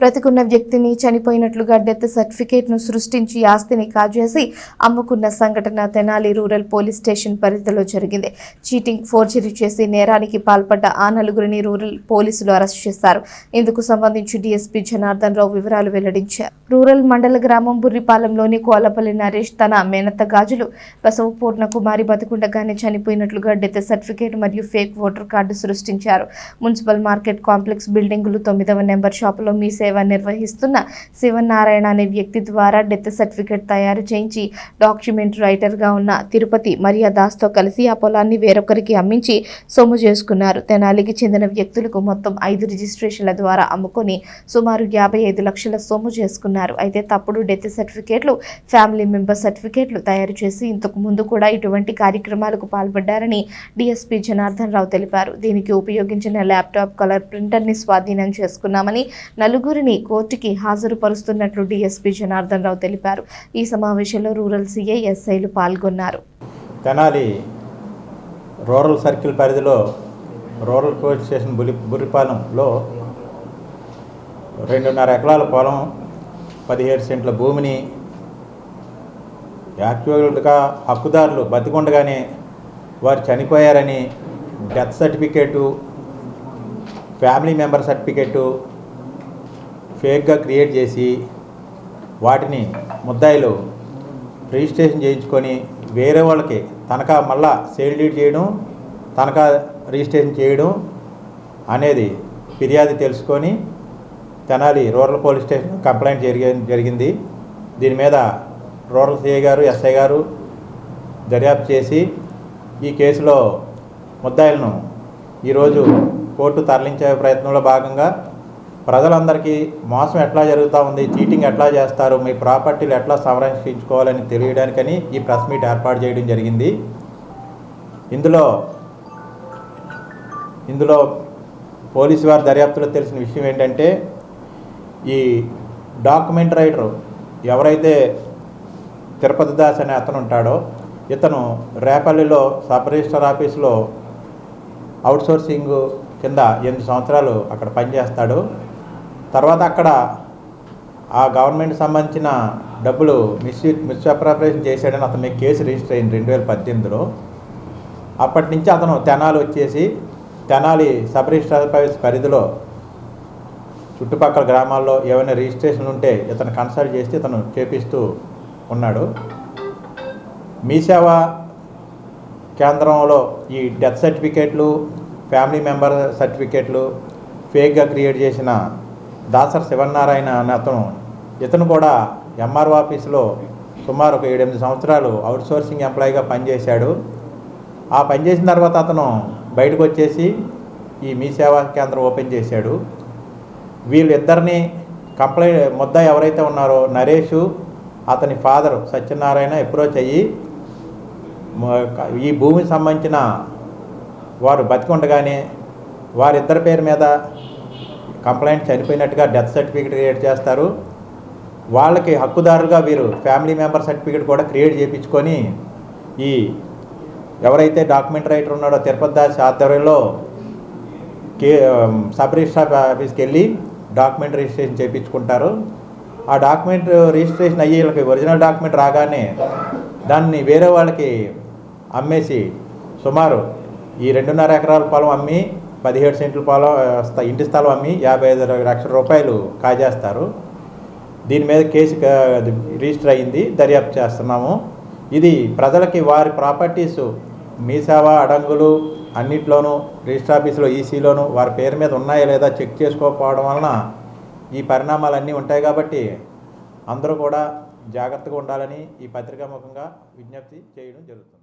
బ్రతికున్న వ్యక్తిని చనిపోయినట్లుగా డెత్ సర్టిఫికేట్ను సృష్టించి ఆస్తిని కాజేసి అమ్ముకున్న సంఘటన తెనాలి రూరల్ పోలీస్ స్టేషన్ పరిధిలో జరిగింది. చీటింగ్ ఫోర్జరీ చేసి నేరానికి పాల్పడ్డ ఆ నలుగురిని రూరల్ పోలీసులు అరెస్ట్ చేశారు. ఇందుకు సంబంధించి డీఎస్పీ జనార్దన్ రావు వివరాలు వెల్లడించారు. రూరల్ మండల గ్రామం బుర్రిపాలెంలోని కోలపల్లి నరేష్ తన మేనత్త గాజులు బసవపూర్ణ కుమారి బతుకుండగానే చనిపోయినట్లుగా డెత్ సర్టిఫికేట్ మరియు ఫేక్ ఓటర్ కార్డు సృష్టించారు. మున్సిపల్ మార్కెట్ కాంప్లెక్స్ బిల్డింగులు తొమ్మిదవ నెంబర్ షాపులో మీ సేవ నిర్వహిస్తున్న శివనారాయణ అనే వ్యక్తి ద్వారా డెత్ సర్టిఫికేట్ తయారు చేయించి డాక్యుమెంట్ రైటర్గా ఉన్న తిరుపతి మరియా దాస్తో కలిసి ఆ పొలాన్ని వేరొకరికి అమ్మించి సొమ్ము చేసుకున్నారు. తెనాలికి చెందిన వ్యక్తులకు మొత్తం ఐదు రిజిస్ట్రేషన్ల ద్వారా అమ్ముకొని సుమారు యాభై ఐదు లక్షల సొమ్ము చేసుకున్నారు. అయితే తప్పుడు డెత్ సర్టిఫికేట్లు ఫ్యామిలీ మెంబర్ సర్టిఫికేట్లు తయారు చేసి ఇంతకు ముందు కూడా ఇటువంటి కార్యక్రమాలకు పాల్పడ్డారని డిఎస్పీ జనార్దన్ రావు తెలిపారు. దీనికి ఉపయోగించిన ల్యాప్టాప్ కలర్ ప్రింటర్ని స్వాధీనం చేసుకున్నామని నలుగురు వారిని కోర్టుకి హాజరుపరుస్తున్నట్లు డీఎస్పీ జనార్దన్ రావు తెలిపారు. ఈ సమావేశంలో రూరల్ సీఐ ఎస్ఐలు పాల్గొన్నారు. తెనాలి రూరల్ సర్కిల్ పరిధిలో రూరల్ పోలీస్ స్టేషన్ బులి బురిపాలెంలో రెండున్నర ఎకరాల పొలం పదిహేడు సెంట్ల భూమిని యాక్చువల్గా హక్కుదారులు బతికుండగానే వారు చనిపోయారని death certificate family member certificate ఫేక్గా create చేసి వాటిని ముద్దాయిలు రిజిస్ట్రేషన్ చేయించుకొని వేరే వాళ్ళకి తనఖా మళ్ళా సేల్ డీడ్ చేయడం తనఖా రిజిస్ట్రేషన్ చేయడం అనేది ఫిర్యాదు తెలుసుకొని Tenali rural police station complaint జరిగి జరిగింది. దీని మీద రూరల్ సిఐ గారు ఎస్ఐ గారు దర్యాప్తు చేసి ఈ కేసులో ముద్దాయిలను ఈరోజు కోర్టు తరలించే ప్రయత్నంలో భాగంగా ప్రజలందరికీ మోసం ఎట్లా జరుగుతూ ఉంది? చీటింగ్ ఎట్లా చేస్తారు? మీ ప్రాపర్టీలు ఎట్లా సంరక్షించుకోవాలని తెలియడానికని ఈ ప్రెస్ మీట్ ఏర్పాటు చేయడం జరిగింది. ఇందులో ఇందులో పోలీసు వారి దర్యాప్తులో తెలిసిన విషయం ఏంటంటే ఈ డాక్యుమెంట్ రైటర్ ఎవరైతే తిరుపతి దాస్ అనే అతను ఉంటాడో ఇతను రేపల్లిలో సబ్ రిజిస్టర్ ఆఫీస్లో అవుట్సోర్సింగ్ కింద ఎనిమిది సంవత్సరాలు అక్కడ పనిచేస్తాడు. తర్వాత అక్కడ ఆ గవర్నమెంట్ సంబంధించిన డబ్బులు మిస్ మిస్అప్రాపరేషన్ చేశాడని అతని మీద కేసు రిజిస్టర్ అయింది రెండు వేల పద్దెనిమిదిలో. అప్పటి నుంచి అతను తెనాలి వచ్చేసి తెనాలి సబ్ రిజిస్టర్ పరిధిలో చుట్టుపక్కల గ్రామాల్లో ఏమైనా రిజిస్ట్రేషన్లు ఉంటే ఇతను కన్సల్ట్ చేసి ఇతను చేపిస్తూ ఉన్నాడు. మీ సేవ కేంద్రంలో ఈ డెత్ సర్టిఫికేట్లు ఫ్యామిలీ మెంబర్ సర్టిఫికేట్లు ఫేక్గా క్రియేట్ చేసిన దాసర్ శివనారాయణ అనే అతను ఇతను కూడా ఎంఆర్ఓ ఆఫీసులో సుమారు ఒక ఏడెనిమిది సంవత్సరాలు అవుట్సోర్సింగ్ ఎంప్లాయీగా పనిచేశాడు. ఆ పనిచేసిన తర్వాత అతను బయటకు వచ్చేసి ఈ మీ సేవా కేంద్రం ఓపెన్ చేశాడు. వీళ్ళిద్దరిని కంప్లైంట్ ముద్ద ఎవరైతే ఉన్నారో నరేషు అతని ఫాదర్ సత్యనారాయణ అప్రోచ్ అయ్యి ఈ భూమికి సంబంధించిన వారు బతికుండగానే వారిద్దరి పేరు మీద కంప్లైంట్ చనిపోయినట్టుగా డెత్ సర్టిఫికేట్ క్రియేట్ చేస్తారు. వాళ్ళకి హక్కుదారులుగా వీరు ఫ్యామిలీ మెంబర్ సర్టిఫికేట్ కూడా క్రియేట్ చేయించుకొని ఈ ఎవరైతే డాక్యుమెంట్ రైటర్ ఉన్నాడో తిరుపతి దాస్ ఆధ్వర్యంలో కే సబ్ రిజిస్టర్ ఆఫీస్కి వెళ్ళి డాక్యుమెంట్ రిజిస్ట్రేషన్ చేయించుకుంటారు ఆ డాక్యుమెంట్ రిజిస్ట్రేషన్ అయ్యి వీళ్ళకి ఒరిజినల్ డాక్యుమెంట్ రాగానే దాన్ని వేరే వాళ్ళకి అమ్మేసి సుమారు ఈ రెండున్నర ఎకరాల పొలం అమ్మి పదిహేడు సెంట్లు పొలం ఇంటి స్థలం అమ్మి యాభై ఐదు లక్షల రూపాయలు కాజేస్తారు. దీని మీద కేసు రిజిస్టర్ అయ్యింది దర్యాప్తు చేస్తున్నాము. ఇది ప్రజలకి వారి ప్రాపర్టీస్ మీ సేవ అడంగులు అన్నిట్లోనూ రిజిస్టర్ ఆఫీసులో ఈసీలోనూ వారి పేరు మీద ఉన్నాయా లేదా చెక్ చేసుకోకపోవడం వలన ఈ పరిణామాలన్నీ ఉంటాయి కాబట్టి అందరూ కూడా జాగ్రత్తగా ఉండాలని ఈ పత్రికా ముఖంగా విజ్ఞప్తి చేయడం జరుగుతుంది.